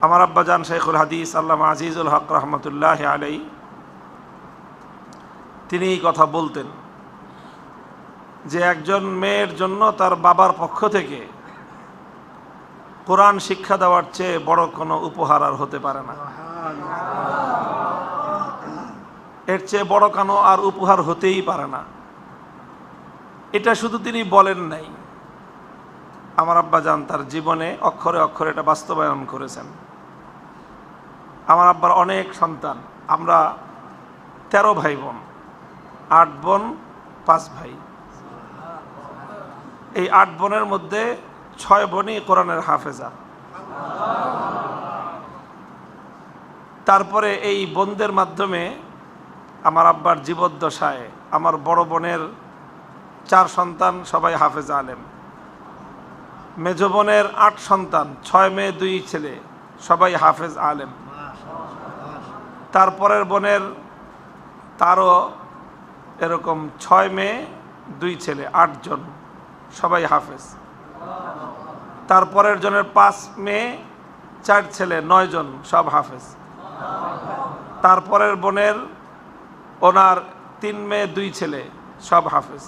আমার আব্বাজান শেখুল হাদিস আল্লামা আজিজুল হক রহমতুল্লাহ আলাই তিনি এই কথা বলতেন যে একজন মেয়ের জন্য তার বাবার পক্ষ থেকে কোরআন শিক্ষা দেওয়ার চেয়ে বড় কোনো উপহার আর হতে পারে না। এর চেয়ে বড় কোনো আর উপহার হতেই পারে না। এটা শুধু তিনি বলেন নাই। আমার আব্বাজান তার জীবনে অক্ষরে অক্ষরে এটা বাস্তবায়ন করেছেন। আমার আব্বার অনেক সন্তান। আমরা তেরো ভাই বোন আট বোন, পাঁচ ভাই। এই আট বোনের মধ্যে ছয় বোনই কোরআনের হাফেজা। তারপরে এই বোনদের মাধ্যমে আমার আব্বার জীবদ্দশায় আমার বড় বোনের চার সন্তান সবাই হাফেজা আলেম। মেজ বোনের আট সন্তান, ছয় মেয়ে, দুই ছেলে, সবাই হাফেজ আলেম। তারপরের বোনের তারও এরকম ছয় মেয়ে, দুই ছেলে আটজন সবাই হাফেজ। তারপরের জনের পাঁচ মেয়ে, চার ছেলে নয়জন সব হাফেজ। তারপরের বোনের ওনার তিন মেয়ে, দুই ছেলে, সব হাফেজ।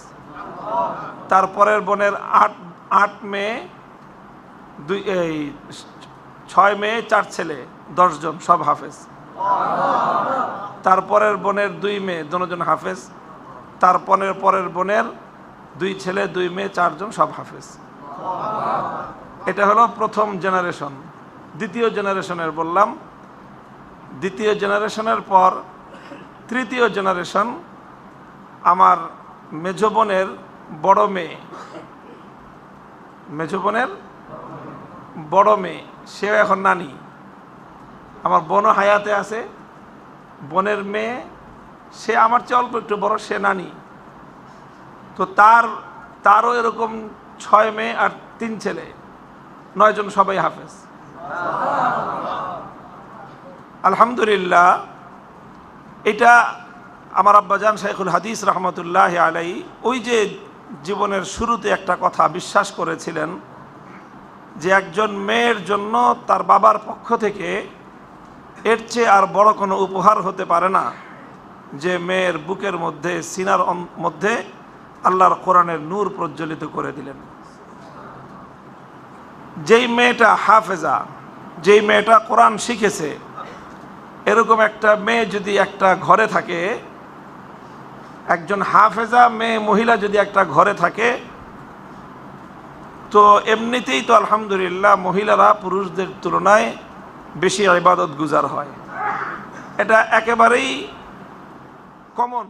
তারপরের বোনের আট আট মেয়ে, দুই, এই ছয় মেয়ে, চার ছেলে দশজন সব হাফেজ। তারপরের বোনের দুই মেয়ে, দুজন হাফেজ। তারপরের পরের বোনের দুই ছেলে, দুই মেয়ে, চারজন সব হাফেজ। এটা হলো প্রথম জেনারেশন। দ্বিতীয় জেনারেশনের বললাম। দ্বিতীয় জেনারেশনের পর তৃতীয় জেনারেশন আমার মেজ বোনের বড় মেয়ে। মেজ বোনের বড় মেয়ে। সেও এখন নানি। আমার বোনও হায়াতে আছে, বোনের মেয়ে, সে আমার চেয়ে অল্প একটু বড়, সে নানি। তো তার, তারও এরকম ছয় মেয়ে আর তিন ছেলে নয়জন সবাই হাফেজ। আলহামদুলিল্লাহ, এটা আমার আব্বাজান শাইখুল হাদিস রহমতুল্লাহ আলাই ওই যে জীবনের শুরুতে একটা কথা বিশ্বাস করেছিলেন যে একজন মেয়ের জন্য তার বাবার পক্ষ থেকে এর চেয়ে আর বড় কোনো উপহার হতে পারে না যে মেয়ের বুকের মধ্যে, সিনার মধ্যে আল্লাহর কোরআনের নূর প্রজ্বলিত করে দিলেন। যেই মেয়েটা হাফেজা, যেই মেয়েটা কোরআন শিখেছে, এরকম একটা মেয়ে যদি একটা ঘরে থাকে, একজন হাফেজা মেয়ে, মহিলা যদি একটা ঘরে থাকে, তো এমনিতেই তো আলহামদুলিল্লাহ মহিলারা পুরুষদের তুলনায় বেশি ইবাদত গুজার হয়। এটা একেবারেই কমন